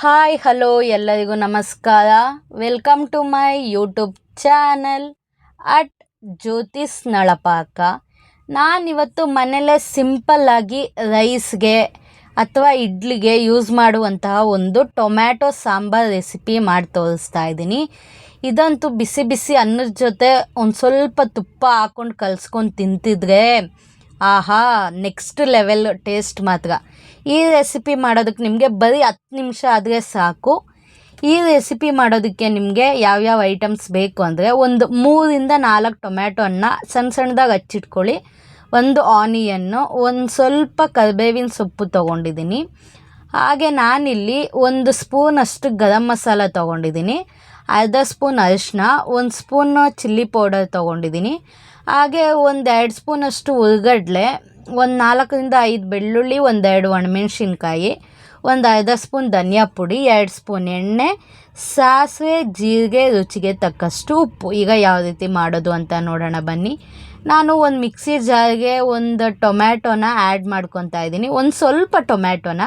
Hi hello ಎಲ್ಲರಿಗೂ ನಮಸ್ಕಾರ. Welcome to my YouTube channel at Jyothi's Nalapaka ನಾನಿವತ್ತು ಮನೆಯಲ್ಲೇ ಸಿಂಪಲ್ಲಾಗಿ ರೈಸ್ಗೆ ಅಥವಾ ಇಡ್ಲಿಗೆ ಯೂಸ್ ಮಾಡುವಂತಹ ಒಂದು ಟೊಮ್ಯಾಟೊ ಸಾಂಬಾರ್ ರೆಸಿಪಿ ಮಾಡಿ ತೋರಿಸ್ತಾ ಇದ್ದೀನಿ. ಇದಂತೂ ಬಿಸಿ ಬಿಸಿ ಅನ್ನದ ಜೊತೆ ಒಂದು ಸ್ವಲ್ಪ ತುಪ್ಪ ಹಾಕ್ಕೊಂಡು ಕಲ್ಸ್ಕೊಂಡು ತಿಂತಿದ್ರೆ ಆಹಾ ನೆಕ್ಸ್ಟ್ ಲೆವೆಲ್ ಟೇಸ್ಟ್ ಮಾತ್ರ. ಈ ರೆಸಿಪಿ ಮಾಡೋದಕ್ಕೆ ನಿಮಗೆ ಬರೀ ಹತ್ತು ನಿಮಿಷ ಆದರೆ ಸಾಕು. ಈ ರೆಸಿಪಿ ಮಾಡೋದಕ್ಕೆ ನಿಮಗೆ ಯಾವ್ಯಾವ ಐಟಮ್ಸ್ ಬೇಕು ಅಂದರೆ ಒಂದು ಮೂರಿಂದ ನಾಲ್ಕು ಟೊಮ್ಯಾಟೊನ್ನ ಸಣ್ಣ ಸಣ್ಣದಾಗಿ ಹಚ್ಚಿಟ್ಕೊಳ್ಳಿ. ಒಂದು ಆನಿಯನ್ನು ಒಂದು ಸ್ವಲ್ಪ ಕರಿಬೇವಿನ ಸೊಪ್ಪು ತೊಗೊಂಡಿದ್ದೀನಿ. ಹಾಗೆ ನಾನಿಲ್ಲಿ ಒಂದು ಸ್ಪೂನಷ್ಟು ಗರಂ ಮಸಾಲ ತೊಗೊಂಡಿದ್ದೀನಿ. ಅರ್ಧ ಸ್ಪೂನ್ ಅರಿಶಿನ ಒಂದು ಸ್ಪೂನ್ ಚಿಲ್ಲಿ ಪೌಡರ್ ತೊಗೊಂಡಿದ್ದೀನಿ. ಹಾಗೆ ಒಂದು ಎರಡು ಸ್ಪೂನಷ್ಟು ಉರ್ಗಡ್ಲೆ ಒಂದು ನಾಲ್ಕರಿಂದ ಐದು ಬೆಳ್ಳುಳ್ಳಿ, ಒಂದೆರಡು ಒಣಮೆಣ್ಸಿನ್ಕಾಯಿ, ಒಂದು ಅರ್ಧ ಸ್ಪೂನ್ ಧನಿಯಾ ಪುಡಿ, ಎರಡು ಸ್ಪೂನ್ ಎಣ್ಣೆ, ಸಾಸಿವೆ, ಜೀರಿಗೆ, ರುಚಿಗೆ ತಕ್ಕಷ್ಟು ಉಪ್ಪು. ಈಗ ಯಾವ ರೀತಿ ಮಾಡೋದು ಅಂತ ನೋಡೋಣ ಬನ್ನಿ. ನಾನು ಒಂದು ಮಿಕ್ಸಿ ಜಾರ್ಗೆ ಒಂದು ಟೊಮ್ಯಾಟೋನ ಆ್ಯಡ್ ಮಾಡ್ಕೊತಾ ಇದ್ದೀನಿ. ಒಂದು ಸ್ವಲ್ಪ ಟೊಮ್ಯಾಟೊನ,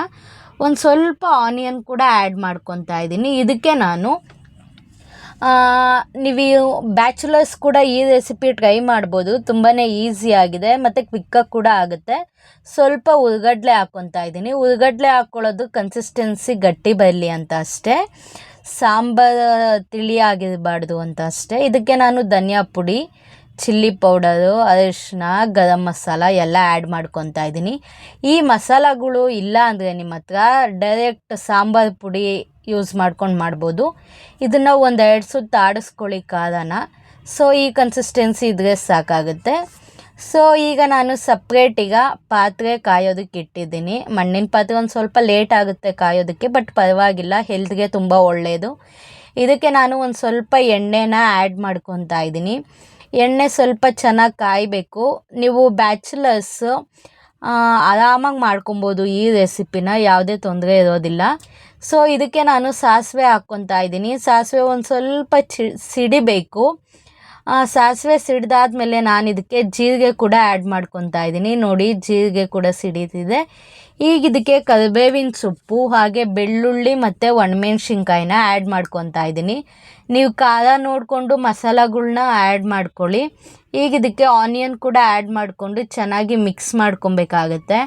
ಒಂದು ಸ್ವಲ್ಪ ಆನಿಯನ್ ಕೂಡ ಆ್ಯಡ್ ಮಾಡ್ಕೊತಾ ಇದ್ದೀನಿ. ಇದಕ್ಕೆ ನಾನು ನೀವು ಬ್ಯಾಚುಲರ್ಸ್ ಕೂಡ ಈ ರೆಸಿಪಿ ಟ್ರೈ ಮಾಡ್ಬೋದು. ತುಂಬಾ ಈಸಿಯಾಗಿದೆ ಮತ್ತು ಕ್ವಿಕ್ಕಾಗಿ ಕೂಡ ಆಗುತ್ತೆ. ಸ್ವಲ್ಪ ಉರ್ಗಡ್ಲೆ ಹಾಕ್ಕೊತಾ ಇದ್ದೀನಿ. ಉರ್ಗಡ್ಲೆ ಹಾಕ್ಕೊಳ್ಳೋದು ಕನ್ಸಿಸ್ಟೆನ್ಸಿ ಗಟ್ಟಿ ಬರಲಿ ಅಂತ ಅಷ್ಟೇ. ಸಾಂಬಾರು ತಿಳಿಯಾಗಿರಬಾರ್ದು ಅಂತ ಅಷ್ಟೇ. ಇದಕ್ಕೆ ನಾನು ಧನಿಯಾ ಪುಡಿ ಚಿಲ್ಲಿ ಪೌಡರು ಅರಿಶಿನ ಗರಂ ಮಸಾಲ ಎಲ್ಲ ಆ್ಯಡ್ ಮಾಡ್ಕೊತಾ ಇದ್ದೀನಿ. ಈ ಮಸಾಲಗಳು ಇಲ್ಲ ಅಂದರೆ ನಿಮ್ಮ ಹತ್ರ ಡೈರೆಕ್ಟ್ ಸಾಂಬಾರು ಪುಡಿ ಯೂಸ್ ಮಾಡ್ಕೊಂಡು ಮಾಡ್ಬೋದು. ಇದನ್ನು ಒಂದು ಎರಡು ಸುತ್ತ ಆಡಿಸ್ಕೊಳ್ಳಿ ಖಾರನ. ಸೊ ಈ ಕನ್ಸಿಸ್ಟೆನ್ಸಿ ಇದ್ರೆ ಸಾಕಾಗುತ್ತೆ. ಸೊ ಈಗ ನಾನು ಸಪ್ರೇಟ್ ಈಗ ಪಾತ್ರೆ ಕಾಯೋದಕ್ಕೆ ಇಟ್ಟಿದ್ದೀನಿ. ಮಣ್ಣಿನ ಪಾತ್ರೆ ಒಂದು ಸ್ವಲ್ಪ ಲೇಟ್ ಆಗುತ್ತೆ ಕಾಯೋದಕ್ಕೆ ಬಟ್ ಪರವಾಗಿಲ್ಲ ಹೆಲ್ತ್ಗೆ ತುಂಬ ಒಳ್ಳೆಯದು ಇದಕ್ಕೆ ನಾನು ಒಂದು ಸ್ವಲ್ಪ ಎಣ್ಣೆನ ಆ್ಯಡ್ ಮಾಡ್ಕೊತಾ ಇದ್ದೀನಿ. ಎಣ್ಣೆ ಸ್ವಲ್ಪ ಚೆನ್ನಾಗಿ ಕಾಯಬೇಕು. ನೀವು ಬ್ಯಾಚುಲರ್ಸ್ ಆರಾಮಾಗಿ ಮಾಡ್ಕೊಬೋದು ಈ ರೆಸಿಪಿನ, ಯಾವುದೇ ತೊಂದರೆ ಇರೋದಿಲ್ಲ. ಸೊ, ಇದಕ್ಕೆ ನಾನು ಸಾಸಿವೆ ಹಾಕ್ಕೊತಾ ಇದ್ದೀನಿ. ಸಾಸಿವೆ ಒಂದು ಸ್ವಲ್ಪ ಚಿ ಸಿಡಿಬೇಕು. ಸಾಸಿವೆ ಸಿಡಿದಾದ್ಮೇಲೆ ನಾನು ಇದಕ್ಕೆ ಜೀರಿಗೆ ಕೂಡ ಆ್ಯಡ್ ಮಾಡ್ಕೊತಾ ಇದ್ದೀನಿ. ನೋಡಿ, ಜೀರಿಗೆ ಕೂಡ ಸಿಡಿತಿದೆ. ಈಗ ಇದಕ್ಕೆ ಕರಿಬೇವಿನ ಸೊಪ್ಪು, ಹಾಗೆ ಬೆಳ್ಳುಳ್ಳಿ ಮತ್ತು ಒಣಮೆಣ್ಸಿನ್ಕಾಯಿನ ಆ್ಯಡ್ ಮಾಡ್ಕೊತಾ ಇದ್ದೀನಿ. ನೀವು ಖಾರ ನೋಡಿಕೊಂಡು ಮಸಾಲಗಳ್ನ ಆ್ಯಡ್ ಮಾಡ್ಕೊಳ್ಳಿ. ಈಗ ಇದಕ್ಕೆ ಆನಿಯನ್ ಕೂಡ ಆ್ಯಡ್ ಮಾಡಿಕೊಂಡು ಚೆನ್ನಾಗಿ ಮಿಕ್ಸ್ ಮಾಡ್ಕೊಬೇಕಾಗತ್ತೆ.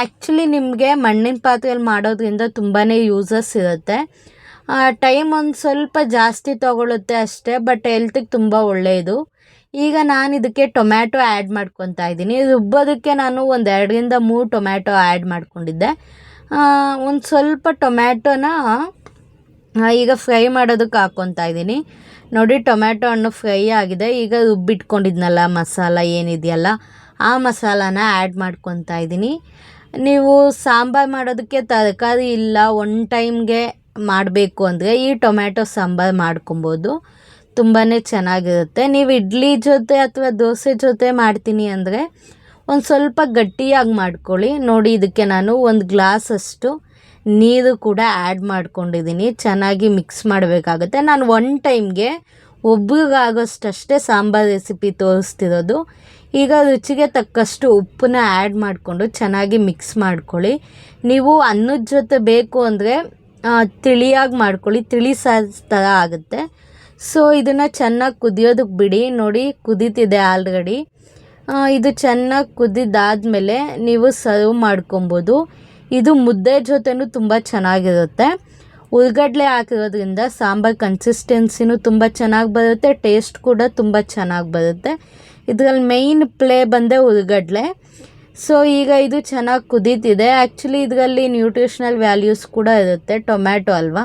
ಆ್ಯಕ್ಚುಲಿ ನಿಮಗೆ ಮಣ್ಣಿನ ಪಾತ್ರೆಯಲ್ಲಿ ಮಾಡೋದ್ರಿಂದ ತುಂಬಾ ಯೂಸಸ್ ಇರುತ್ತೆ. ಟೈಮ್ ಒಂದು ಸ್ವಲ್ಪ ಜಾಸ್ತಿ ತೊಗೊಳುತ್ತೆ ಅಷ್ಟೇ ಬಟ್ ಹೆಲ್ತಿಗೆ ತುಂಬ ಒಳ್ಳೆಯದು. ಈಗ ನಾನು ಇದಕ್ಕೆ ಟೊಮ್ಯಾಟೊ ಆ್ಯಡ್ ಮಾಡ್ಕೊತಾ ಇದ್ದೀನಿ. ರುಬ್ಬೋದಕ್ಕೆ ನಾನು ಒಂದು ಎರಡರಿಂದ ಮೂರು ಟೊಮ್ಯಾಟೊ ಆ್ಯಡ್ ಮಾಡ್ಕೊಂಡಿದ್ದೆ. ಒಂದು ಸ್ವಲ್ಪ ಟೊಮ್ಯಾಟೊನ ಈಗ ಫ್ರೈ ಮಾಡೋದಕ್ಕೆ ಹಾಕ್ಕೊತಾ ಇದ್ದೀನಿ. ನೋಡಿ, ಟೊಮ್ಯಾಟೊ ಹಣ್ಣು ಫ್ರೈ ಆಗಿದೆ. ಈಗ ರುಬ್ಬಿಟ್ಕೊಂಡಿದ್ನಲ್ಲ ಮಸಾಲ ಏನಿದೆಯಲ್ಲ, ಆ ಮಸಾಲಾನ ಆ್ಯಡ್ ಮಾಡ್ಕೊತಾ ಇದ್ದೀನಿ. ನೀವು ಸಾಂಬಾರು ಮಾಡೋದಕ್ಕೆ ತರಕಾರಿ ಇಲ್ಲ ಒನ್ ಟೈಮ್ಗೆ ಮಾಡಬೇಕು ಅಂದರೆ ಈ ಟೊಮ್ಯಾಟೊ ಸಾಂಬಾರು ಮಾಡ್ಕೊಬೋದು. ತುಂಬಾ ಚೆನ್ನಾಗಿರುತ್ತೆ. ನೀವು ಇಡ್ಲಿ ಜೊತೆ ಅಥವಾ ದೋಸೆ ಜೊತೆ ಮಾಡ್ತೀನಿ ಅಂದರೆ ಒಂದು ಸ್ವಲ್ಪ ಗಟ್ಟಿಯಾಗಿ ಮಾಡ್ಕೊಳ್ಳಿ. ನೋಡಿ, ಇದಕ್ಕೆ ನಾನು ಒಂದು ಗ್ಲಾಸಷ್ಟು ನೀರು ಕೂಡ ಆ್ಯಡ್ ಮಾಡ್ಕೊಂಡಿದ್ದೀನಿ. ಚೆನ್ನಾಗಿ ಮಿಕ್ಸ್ ಮಾಡಬೇಕಾಗುತ್ತೆ. ನಾನು ಒನ್ ಟೈಮ್ಗೆ ಒಬ್ರಿಗಾಗೋಷ್ಟಷ್ಟೇ ಸಾಂಬಾರು ರೆಸಿಪಿ ತೋರಿಸ್ತಿರೋದು. ಈಗ ರುಚಿಗೆ ತಕ್ಕಷ್ಟು ಉಪ್ಪನ್ನ ಆ್ಯಡ್ ಮಾಡಿಕೊಂಡು ಚೆನ್ನಾಗಿ ಮಿಕ್ಸ್ ಮಾಡ್ಕೊಳ್ಳಿ. ನೀವು ಅನ್ನದ ಜೊತೆ ಬೇಕು ಅಂದರೆ ತಿಳಿಯಾಗಿ ಮಾಡ್ಕೊಳ್ಳಿ. ತಿಳಿ ಸಾಸ್ ಥರ ಆಗುತ್ತೆ. ಸೊ ಇದನ್ನು ಚೆನ್ನಾಗಿ ಕುದಿಯೋದಕ್ಕೆ ಬಿಡಿ. ನೋಡಿ, ಕುದೀತಿದೆ ಆಲ್ರೆಡಿ. ಇದು ಚೆನ್ನಾಗಿ ಕುದಿದಾದ್ಮೇಲೆ ನೀವು ಸರ್ವ್ ಮಾಡ್ಕೊಬೋದು. ಇದು ಮುದ್ದೆ ಜೊತೆನೂ ತುಂಬ ಚೆನ್ನಾಗಿರುತ್ತೆ. ಉಳ್ಗಡ್ಲೆ ಹಾಕಿರೋದ್ರಿಂದ ಸಾಂಬಾರು ಕನ್ಸಿಸ್ಟೆನ್ಸಿನೂ ತುಂಬ ಚೆನ್ನಾಗಿ ಬರುತ್ತೆ. ಟೇಸ್ಟ್ ಕೂಡ ತುಂಬ ಚೆನ್ನಾಗಿ ಬರುತ್ತೆ. ಇದರಲ್ಲಿ ಮೇಯ್ನ್ ಪ್ಲೇ ಬಂದೆ ಉಳ್ಗಡ್ಲೆ ಸೊ ಈಗ ಇದು ಚೆನ್ನಾಗಿ ಕುದೀತಿದೆ. ಆ್ಯಕ್ಚುಲಿ ಇದರಲ್ಲಿ ನ್ಯೂಟ್ರಿಷನಲ್ ವ್ಯಾಲ್ಯೂಸ್ ಕೂಡ ಇರುತ್ತೆ. ಟೊಮ್ಯಾಟೊ ಅಲ್ವಾ?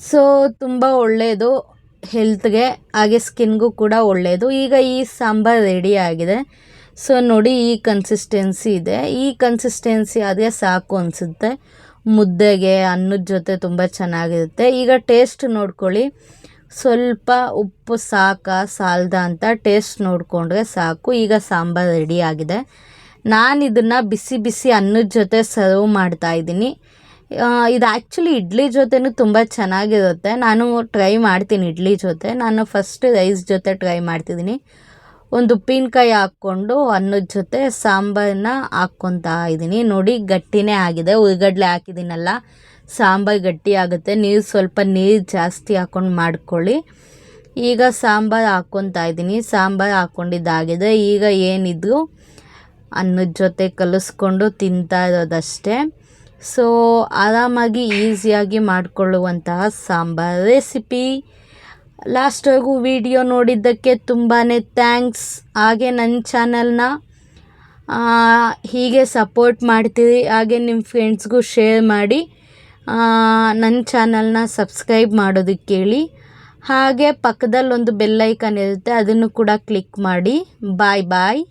ಸೊ ತುಂಬ ಒಳ್ಳೆಯದು ಹೆಲ್ತ್ಗೆ ಹಾಗೆ ಸ್ಕಿನ್ಗೂ ಕೂಡ ಒಳ್ಳೆಯದು ಈಗ ಈ ಸಾಂಬಾರು ರೆಡಿ ಆಗಿದೆ. ಸೊ ನೋಡಿ ಈ ಕನ್ಸಿಸ್ಟೆನ್ಸಿ ಇದೆ. ಈ ಕನ್ಸಿಸ್ಟೆನ್ಸಿ ಅದೇ ಸಾಕು ಅನಿಸುತ್ತೆ. ಮುದ್ದೆಗೆ, ಅನ್ನದ ಜೊತೆ ತುಂಬ ಚೆನ್ನಾಗಿರುತ್ತೆ. ಈಗ ಟೇಸ್ಟ್ ನೋಡ್ಕೊಳ್ಳಿ. ಸ್ವಲ್ಪ ಉಪ್ಪು ಸಾಕ, ಸಾಲ್ದ ಅಂತ ಟೇಸ್ಟ್ ನೋಡಿಕೊಂಡ್ರೆ ಸಾಕು. ಈಗ ಸಾಂಬಾರು ರೆಡಿ ಆಗಿದೆ. ನಾನು ಇದನ್ನು ಬಿಸಿ ಬಿಸಿ ಅನ್ನದ ಜೊತೆ ಸರ್ವ್ ಮಾಡ್ತಾ ಇದ್ದೀನಿ. ಇದು ಆ್ಯಕ್ಚುಲಿ ಇಡ್ಲಿ ಜೊತೆನೂ ತುಂಬ ಚೆನ್ನಾಗಿರುತ್ತೆ. ನಾನು ಟ್ರೈ ಮಾಡ್ತೀನಿ ಇಡ್ಲಿ ಜೊತೆ. ನಾನು ಫಸ್ಟ್ ರೈಸ್ ಜೊತೆ ಟ್ರೈ ಮಾಡ್ತಿದ್ದೀನಿ. ಒಂದು ಉಪ್ಪಿನಕಾಯಿ ಹಾಕ್ಕೊಂಡು ಅನ್ನದ ಜೊತೆ ಸಾಂಬಾರನ್ನ ಹಾಕ್ಕೊತಾ ಇದ್ದೀನಿ. ನೋಡಿ, ಗಟ್ಟಿನೇ ಆಗಿದೆ. ಉಳ್ಗಡ್ಲೆ ಹಾಕಿದ್ದೀನಲ್ಲ, ಸಾಂಬಾರು ಗಟ್ಟಿ ಆಗುತ್ತೆ. ನೀರು ಸ್ವಲ್ಪ ನೀರು ಜಾಸ್ತಿ ಹಾಕ್ಕೊಂಡು ಮಾಡ್ಕೊಳ್ಳಿ. ಈಗ ಸಾಂಬಾರು ಹಾಕ್ಕೊತಾ ಇದ್ದೀನಿ. ಸಾಂಬಾರು ಹಾಕ್ಕೊಂಡಿದ್ದಾಗಿದೆ. ಈಗ ಏನಿದ್ರು ಅನ್ನದ ಜೊತೆ ಕಲಿಸ್ಕೊಂಡು ತಿಂತಾ ಇರೋದಷ್ಟೇ. ಸೊ ಆರಾಮಾಗಿ ಈಸಿಯಾಗಿ ಮಾಡಿಕೊಳ್ಳುವಂತಹ ಸಾಂಬಾರ್ ರೆಸಿಪಿ ಲಾಸ್ಟ್ವರೆಗೂ ವಿಡಿಯೋ ನೋಡಿದ್ದಕ್ಕೆ ತುಂಬಾ ಥ್ಯಾಂಕ್ಸ್ ಹಾಗೆ ನನ್ನ ಚಾನಲ್ನ ಹೀಗೆ ಸಪೋರ್ಟ್ ಮಾಡ್ತೀರಿ, ಹಾಗೆ ನಿಮ್ಮ ಫ್ರೆಂಡ್ಸ್ಗೂ ಶೇರ್ ಮಾಡಿ ನನ್ನ ಚಾನಲ್ನ ಸಬ್ಸ್ಕ್ರೈಬ್ ಮಾಡೋದಕ್ಕೆ ಹೇಳಿ ಹಾಗೆ ಪಕ್ಕದಲ್ಲೊಂದು ಬೆಲ್ಲೈಕನ್ ಇರುತ್ತೆ, ಅದನ್ನು ಕೂಡ ಕ್ಲಿಕ್ ಮಾಡಿ. ಬಾಯ್ ಬಾಯ್